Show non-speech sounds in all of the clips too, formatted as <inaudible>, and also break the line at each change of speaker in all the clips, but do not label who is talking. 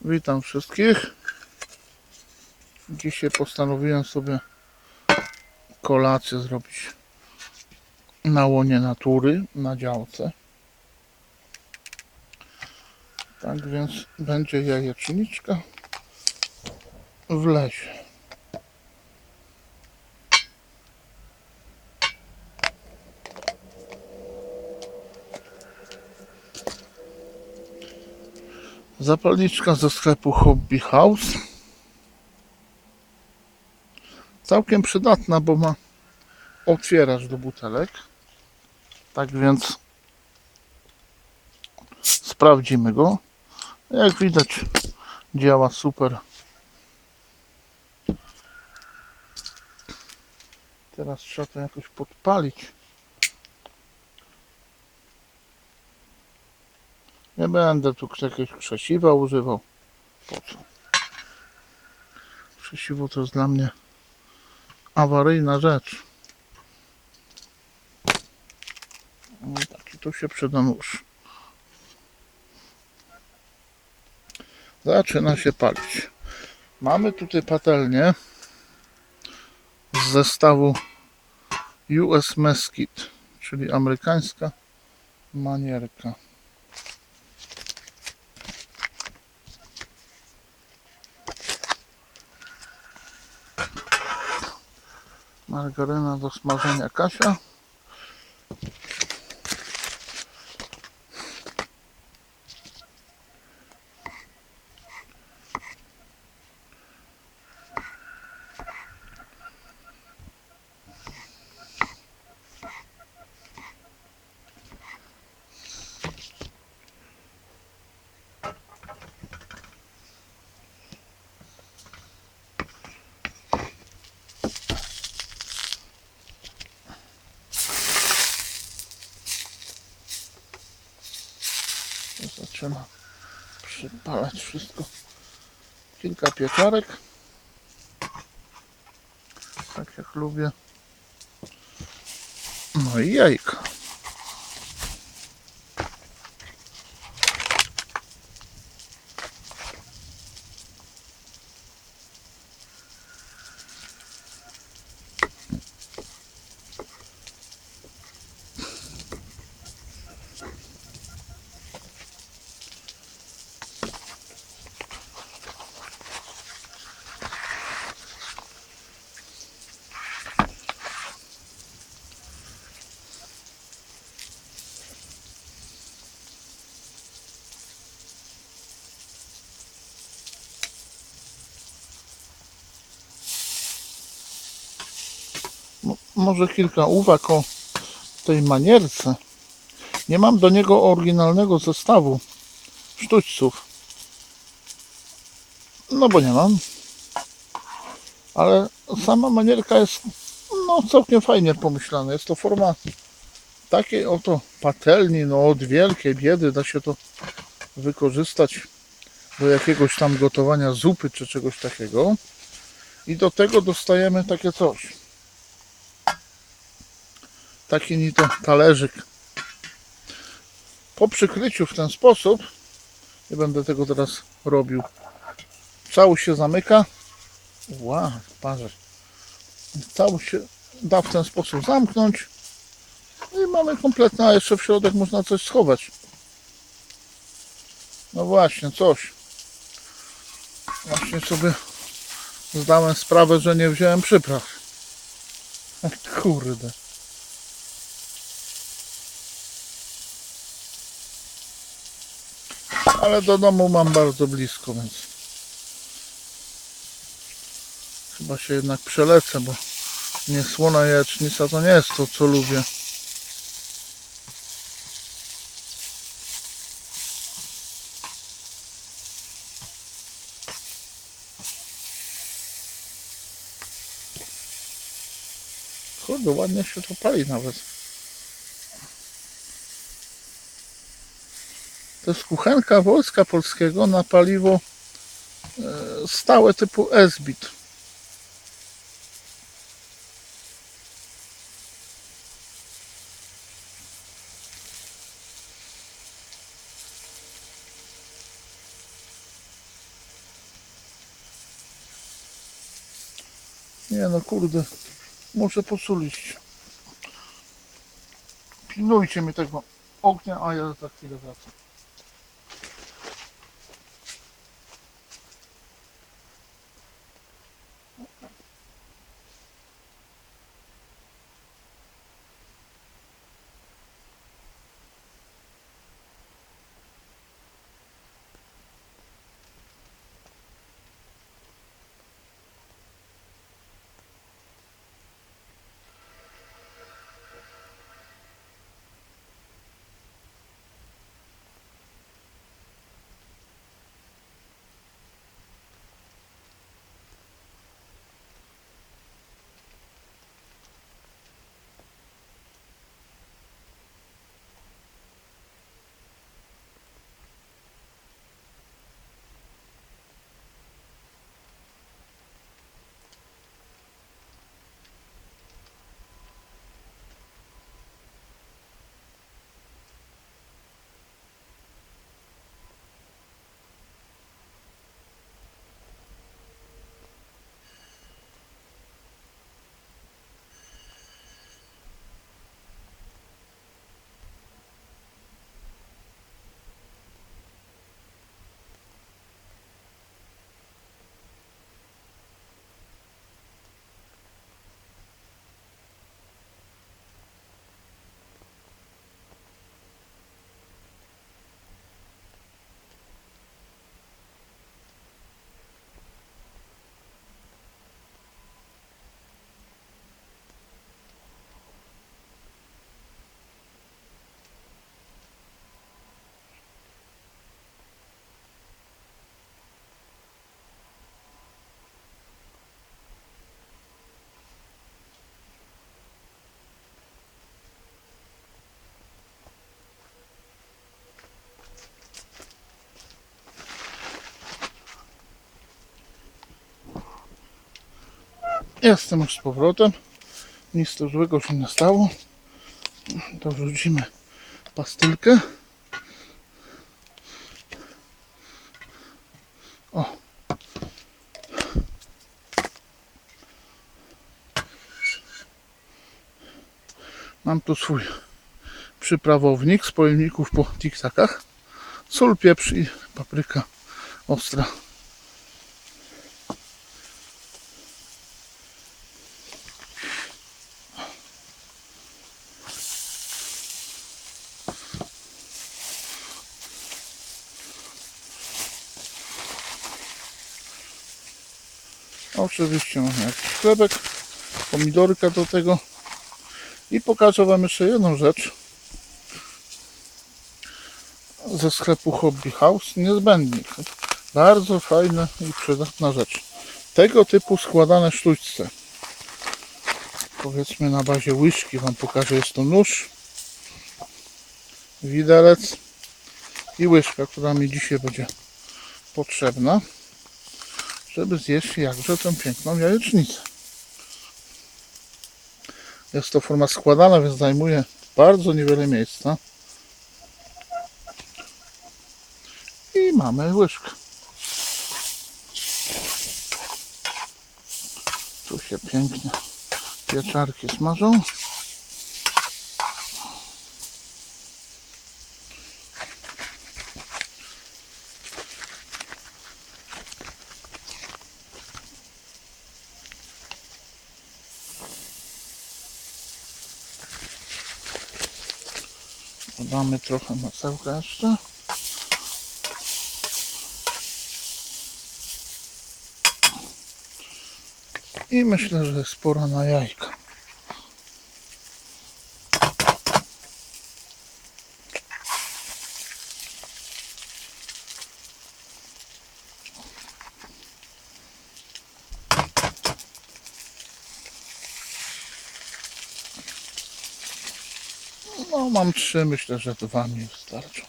Witam wszystkich. Dzisiaj postanowiłem sobie kolację zrobić na łonie natury, na działce. Tak więc będzie jajeczniczka w lesie. Zapalniczka ze sklepu Hobby House. Całkiem przydatna, bo ma otwieracz do butelek. Tak więc sprawdzimy go. Jak widać działa super. Teraz trzeba to jakoś podpalić. Nie będę tu jakiegoś krzesiwa używał. Po co? Krzesiwo to jest dla mnie awaryjna rzecz. No, taki tu się przyda nóż. Zaczyna się palić. Mamy tutaj patelnię z zestawu US Mesquite, czyli amerykańska manierka. Margaryna do smażenia kasia. Zaczyna przypalać wszystko. Kilka pieczarek. Tak jak lubię. No i jajka. Może kilka uwag o tej manierce. Nie mam do niego oryginalnego zestawu sztućców. No bo nie mam. Ale sama manierka jest no całkiem fajnie pomyślana. Jest to forma takiej oto patelni, no od wielkiej biedy da się to wykorzystać do jakiegoś tam gotowania zupy czy czegoś takiego. I do tego dostajemy takie coś taki ni to talerzyk. Po przykryciu w ten sposób, nie będę tego teraz robił, całość się zamyka. Ła, parze. Całość się da w ten sposób zamknąć. No i mamy kompletne, a jeszcze w środek można coś schować. No właśnie, coś. Właśnie sobie zdałem sprawę, że nie wziąłem przypraw. <laughs> Kurde. Ale do domu mam bardzo blisko, więc chyba się jednak przelecę, bo nie słona jajecznica to nie jest to, co lubię. Kurde, ładnie się to pali nawet. To jest kuchenka wojska polskiego na paliwo e, stałe typu S-bit. Nie no kurde, muszę posulić. Pilnujcie mnie tego ognia, a ja za chwilę wracam. Jestem już z powrotem. Nic to złego się nie stało. To wrzucimy pastylkę. O. Mam tu swój przyprawownik z pojemników po tiksakach. Sól, pieprz i papryka ostra. Oczywiście mamy jakiś chlebek, pomidorka do tego. I pokażę Wam jeszcze jedną rzecz ze sklepu Hobby House. Niezbędnik. Bardzo fajna i przydatna rzecz. Tego typu składane sztućce. Powiedzmy na bazie łyżki Wam pokażę. Jest to nóż, widelec i łyżka, która mi dzisiaj będzie potrzebna żeby zjeść jakże tę piękną jajecznicę. Jest to forma składana, więc zajmuje bardzo niewiele miejsca. I mamy łyżkę. Tu się pięknie pieczarki smażą. Dodamy trochę masełka jeszcze. I myślę, że jest pora na jajka. No mam trzy, myślę, że dwa mi wystarczą.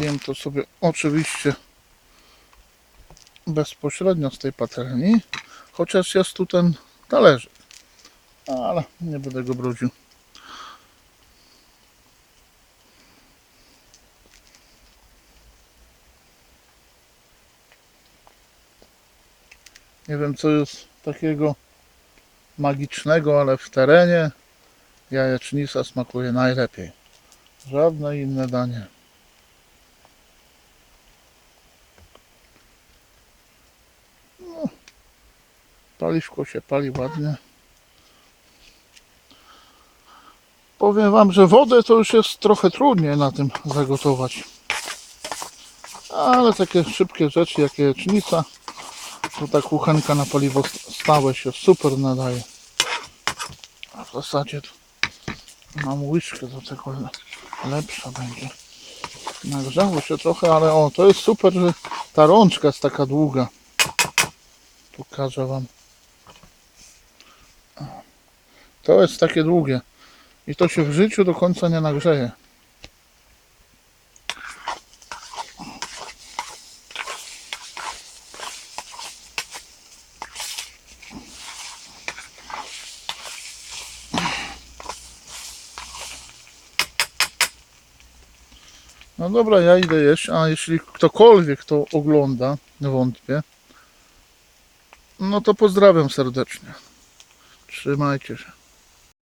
Zjem to sobie oczywiście bezpośrednio z tej patelni, chociaż jest tu ten talerzyk. Ale nie będę go brudził. Nie wiem co jest takiego magicznego, ale w terenie jajecznica smakuje najlepiej. Żadne inne danie. Paliwko się pali ładnie. Powiem Wam, że wodę to już jest trochę trudniej na tym zagotować. Ale takie szybkie rzeczy jak jajecznica, to ta kuchenka na paliwo stałe się super nadaje. A w zasadzie mam łyżkę do tego le- lepsza będzie. Nagrzało się trochę, ale o, to jest super, że ta rączka jest taka długa. Pokażę Wam. O. To jest takie długie. I to się w życiu do końca nie nagrzeje. No dobra, ja idę jeść, a jeśli ktokolwiek to ogląda, wątpię, no to pozdrawiam serdecznie. Trzymajcie się.